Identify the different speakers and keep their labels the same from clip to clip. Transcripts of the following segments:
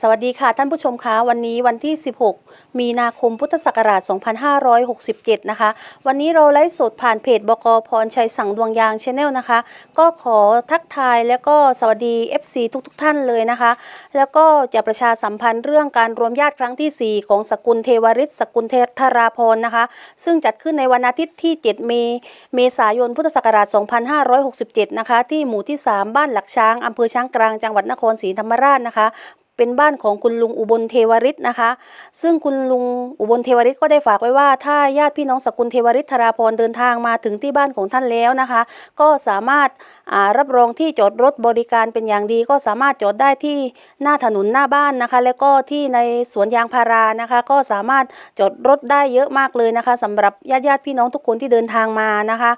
Speaker 1: สวัสดีค่ะท่านผู้ชมคะวันนี้วันที่ 16 มีนาคมพุทธศักราช 2567 นะคะ วันนี้เราไลฟ์สดผ่านเพจบกพรชัยสังดวงยางชาแนลนะคะ ก็ขอทักทายแล้วก็สวัสดี FC ทุกๆทท่านเลยนะคะ แล้วก็จะประชาสัมพันธ์เรื่องการรวมญาติครั้งที่ 4 ของสกุลเทวริศสกุลเทธราพรนะคะ ซึ่งจัดขึ้นในวันอาทิตย์ที่ 7 เมเมษายนพุทธศักราช 2567 นะคะ ที่หมู่ที่ 3 บ้านหลักช้างอำเภอช้างกลางจังหวัดนครศรีธรรมราชนะคะ เป็นบ้านของคุณลุงอุบลเทวริศนะคะ ซึ่งคุณลุงอุบลเทวริศก็ได้ฝากไว้ว่า ถ้าญาติพี่น้องสกุลเทวริศธราพรเดินทางมาถึงที่บ้านของท่านแล้วนะคะ ก็สามารถรับรองที่จอดรถบริการเป็นอย่างดี ก็สามารถจอดได้ที่หน้าถนนหน้าบ้านนะคะ แล้วก็ที่ในสวนยางพารานะคะ ก็สามารถจอดรถได้เยอะมากเลยนะคะสำหรับญาติญาติพี่น้องทุกคนที่เดินทางมานะคะ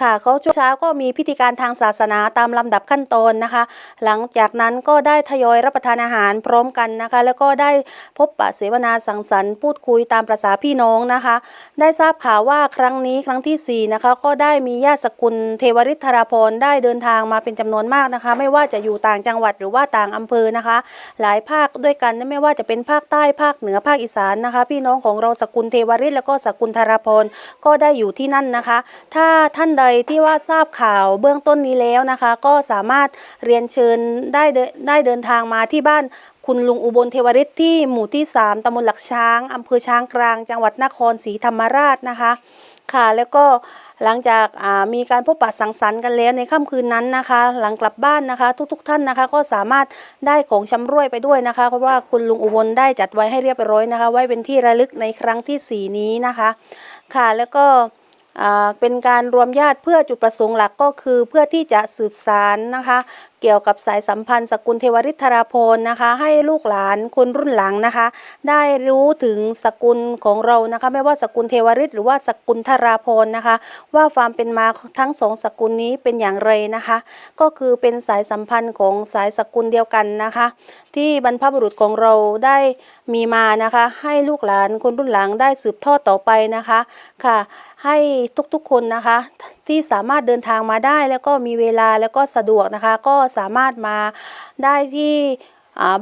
Speaker 1: ค่ะเขาช่วงเช้าก็มีพิธีการทางศาสนาตามลำดับขั้นตอนนะคะ หลังจากนั้นก็ได้ทยอยรับประทานอาหารพร้อมกันนะคะ แล้วก็ได้พบปะเสวนาสังสรรค์พูดคุยตามประษาพี่น้องนะคะ ได้ทราบข่าวว่าครั้งนี้ครั้งที่ 4 นะคะ ก็ได้มีญาติสกุลเทวริธราพรได้เดินทางมาเป็นจำนวนมากนะคะ ไม่ว่าจะอยู่ต่างจังหวัดหรือว่าต่างอำเภอนะคะ หลายภาคด้วยกันไม่ว่าจะเป็นภาคใต้ภาคเหนือภาคอีสานนะคะ พี่น้องของเราสกุลเทวริศแล้วก็สกุลธราพรก็ได้อยู่ที่นั่นนะคะ ถ้าท่านใดที่ว่าทราบข่าวเบื้องต้นนี้แล้วนะคะ ก็สามารถเรียนเชิญได้ได้เดินทางมาที่บ้าน คุณลุงอุบลเทวริศที่หมู่ที่ 3ตำบลหลักช้างอำเภอช้างกลาง จังหวัดนครศรีธรรมราชนะคะ ค่ะแล้วก็หลังจากมีการพบปะสังสรรค์กันแล้วในค่ำคืนนั้นนะคะ หลังกลับบ้านนะคะ ทุกๆทท่านนะคะ ก็สามารถได้ของชำร่วยไปด้วยนะคะเพราะว่าคุณลุงอุบลได้จัดไว้ให้เรียบร้อยนะคะ ไว้เป็นที่ระลึกในครั้งที่ 4 นี้นะคะ ค่ะแล้วก็เป็นการรวมญาติเพื่อจุดประสงค์หลักก็คือเพื่อที่จะสืบสารนะคะ เกี่ยวกับสายสัมพันธ์สกุลเทวริธราพลนะคะ ให้ลูกหลานคนรุ่นหลังนะคะ ได้รู้ถึงสกุลของเรานะคะ ไม่ว่าสกุลเทวริศหรือว่าสกุลธราพรนะคะ ว่าความเป็นมาทั้งสองสกุลนี้เป็นอย่างไรนะคะ ก็คือเป็นสายสัมพันธ์ของสายสกุลเดียวกันนะคะ ที่บรรพบุรุษของเราได้มีมานะคะ ให้ลูกหลานคนรุ่นหลังได้สืบทอดต่อไปนะคะค่ะ ให้ทุกๆคนนะคะ ที่สามารถเดินทางมาได้ แล้วก็มีเวลาแล้วก็สะดวกนะคะ ก็สามารถมาได้ที่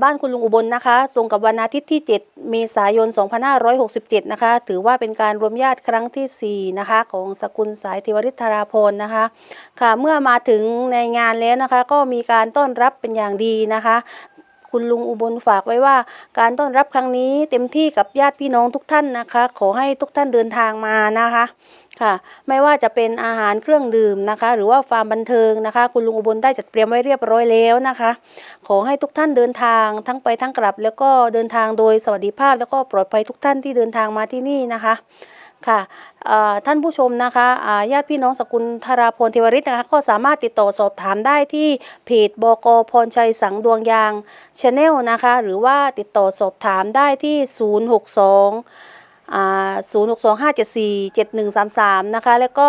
Speaker 1: บ้านคุณลุงอุบลนะคะตรงกับวันอาทิตย์ที่ 7 เมษายน 2567 นะคะ ถือว่าเป็นการรวมญาติครั้งทีสี่4 นะคะ ของสกุลสายเทวริธาราพรนะคะ ค่ะ เมื่อมาถึงในงานแล้วนะคะ ก็มีการต้อนรับเป็นอย่างดีนะคะ คุณลุงอุบลฝากไว้ว่า การต้อนรับครั้งนี้เต็มที่กับญาติพี่น้องทุกท่านนะคะ ขอให้ทุกท่านเดินทางมานะคะค่ะไม่ว่าจะเป็นอาหารเครื่องดื่มนะคะ หรือว่าฟาร์มบันเทิงนะคะ คุณลุงอุบลได้จัดเตรียมไว้เรียบร้อยแล้วนะคะ ขอให้ทุกท่านเดินทางทั้งไปทั้งกลับ แล้วก็เดินทางโดยสวัสดิภาพ แล้วก็ปลอดภัยทุกท่านที่เดินทางมาที่นี่นะคะ ค่ะท่านผู้ชมนะคะญาติพี่น้องสกุลธาราพลเทวริศนะคะก็สามารถติดต่อสอบถามได้ที่เพจบกพรชัยสังดวงยางชาแนลนะคะ หรือว่าติดต่อสอบถามได้ที่ 062อ่า0625747133 นะคะ แล้วก็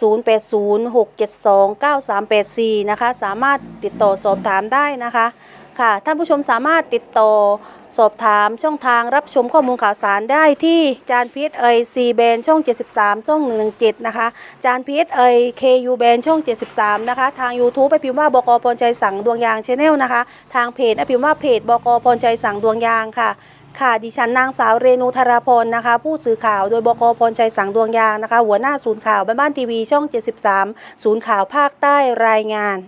Speaker 1: 0806729384 นะคะ สามารถติดต่อสอบถามได้นะคะ ค่ะ ท่านผู้ชมสามารถติดต่อสอบถามช่องทางรับชมข้อมูลข่าวสารได้ที่จานพีเอไอซีแบนช่อง 73 ช่อง 117 นะคะ จานพีเอไอเคยูแบนช่อง 73 นะคะ ทาง YouTube ไปพิมพ์ว่าบกพรชัยสังดวงยางชาแนลนะคะ ทางเพจไปพิมพ์ว่าเพจบกพรชัยสังดวงยางค่ะค่ะดิฉันนางสาวเรนูธาราพรนะคะ ผู้สื่อข่าวโดยบกพรชัยสังดวงยางนะคะ หัวหน้าศูนย์ข่าวบ้านบ้านทีวีช่อง 73 ศูนย์ข่าวภาคใต้รายงาน